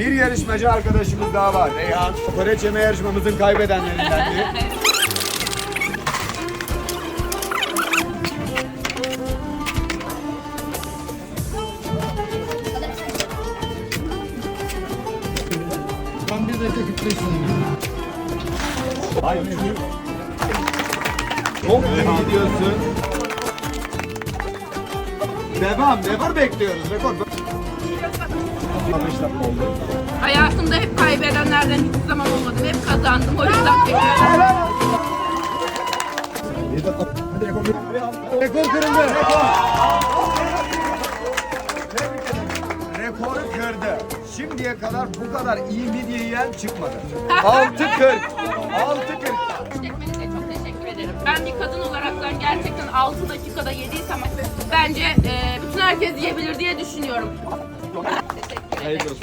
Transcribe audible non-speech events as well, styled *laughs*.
Bir yarışmacı arkadaşımız daha var. Reyhan. Kokoreç yeme yarışmamızın kaybedenlerindendi. *laughs* Ben bir dakika 45 saniye. Hayır. Çok iyi gidiyorsun. Devam. Never bekliyoruz. Rekor. 5 dakika oldu. Hayatımda hep kaybedenlerden hiçbir zaman olmadım. Hep kazandım. O yüzden tekrar. Rekor. Kırıldı. Rekor. Rekoru kırdı. Şimdiye kadar bu kadar iyi midye yiyen çıkmadı. 6.40. 6.40. Çekmenize çok teşekkür ederim. Ben bir kadın olaraktan gerçekten 6 dakikada yediysem bence e, bütün herkes yiyebilir diye düşünüyorum. Teşekkür ederim.